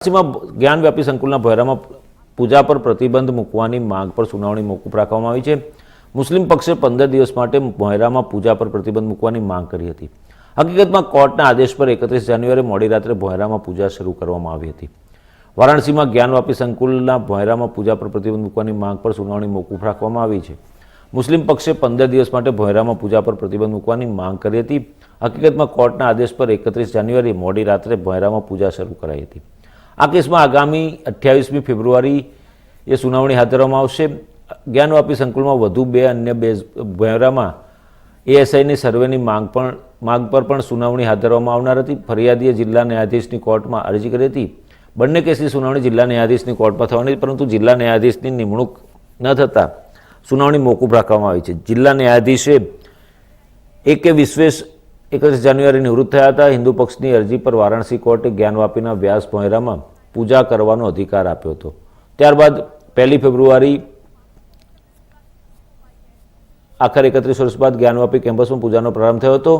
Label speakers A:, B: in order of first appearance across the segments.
A: વારાણસીમાં જ્ઞાનવ્યાપી સંકુલના ભોયરામાં પૂજા પર પ્રતિબંધ મૂકવાની માંગ પર સુનાવણી મોકૂફ રાખવામાં આવી છે. મુસ્લિમ પક્ષે પંદર દિવસ માટે ભોયરામાં પૂજા પર પ્રતિબંધ મૂકવાની માંગ કરી હતી. હકીકતમાં કોર્ટના આદેશ પર એકત્રીસ જાન્યુઆરી મોડી રાત્રે ભોયરામાં પૂજા શરૂ કરવામાં આવી હતી. વારાણસીમાં જ્ઞાનવાપી સંકુલના ભોયરામાં પૂજા પર પ્રતિબંધ મૂકવાની માંગ પર સુનાવણી મોકૂફ રાખવામાં આવી છે. મુસ્લિમ પક્ષે પંદર દિવસ માટે ભોયરામાં પૂજા પર પ્રતિબંધ મૂકવાની માંગ કરી હતી. હકીકતમાં કોર્ટના આદેશ પર એકત્રીસ જાન્યુઆરી મોડી રાત્રે ભોયરામાં પૂજા શરૂ કરાઈ હતી. આ કેસમાં આગામી અઠ્યાવીસમી ફેબ્રુઆરી એ સુનાવણી હાથ ધરવામાં આવશે. જ્ઞાનવાપી સંકુલમાં વધુ બે અન્ય બે ભોયરામાં એએસઆઈની સર્વેની માંગ પણ માંગ પર પણ સુનાવણી હાથ ધરવામાં આવનાર હતી. ફરિયાદીએ જિલ્લા ન્યાયાધીશની કોર્ટમાં અરજી કરી હતી. બંને કેસની સુનાવણી જિલ્લા ન્યાયાધીશની કોર્ટમાં થવાની પરંતુ જિલ્લા ન્યાયાધીશની નિમણૂક ન થતાં સુનાવણી મોકૂફ રાખવામાં આવી છે. જિલ્લા ન્યાયાધીશે એ કે વિશ્વેશ એકત્રીસ જાન્યુઆરી નિવૃત્ત થયા હતા. હિન્દુ પક્ષની અરજી પર વારાણસી કોર્ટે જ્ઞાનવાપીના વ્યાસ ભોંયરામાં પૂજા કરવાનો અધિકાર આપ્યો હતો. ત્યારબાદ પહેલી ફેબ્રુઆરી આખર એકત્રીસ વર્ષ બાદ જ્ઞાનવાપી કેમ્પસમાં પૂજાનો પ્રારંભ થયો હતો.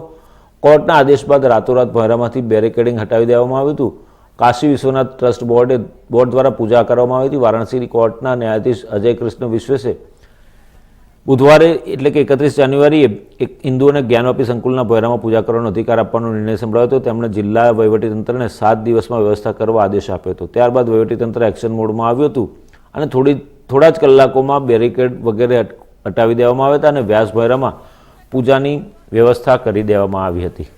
A: કોર્ટના આદેશ બાદ રાતોરાત ભોયરામાંથી બેરિકેડિંગ હટાવી દેવામાં આવ્યું હતું. કાશી વિશ્વનાથ ટ્રસ્ટ બોર્ડે બોર્ડ દ્વારા પૂજા કરવામાં આવી હતી. વારાણસીની કોર્ટના ન્યાયાધીશ અજય કૃષ્ણ વિશ્વેશે બુધવારે એટલે કે એકત્રીસ જાન્યુઆરીએ એક હિન્દુ અને જ્ઞાનવાપી સંકુલના ભોયરામાં પૂજા કરવાનો અધિકાર આપવાનો નિર્ણય સંભળાયો હતો. તેમણે જિલ્લા વહીવટીતંત્રને સાત દિવસમાં વ્યવસ્થા કરવા આદેશ આપ્યો હતો. ત્યારબાદ વહીવટીતંત્ર એક્શન મોડમાં આવ્યું હતું અને થોડી, થોડા જ કલાકોમાં બેરિકેડ વગેરે હટાવી દેવામાં આવ્યા હતા અને વ્યાસ ભોયરામાં પૂજાની વ્યવસ્થા કરી દેવામાં આવી હતી.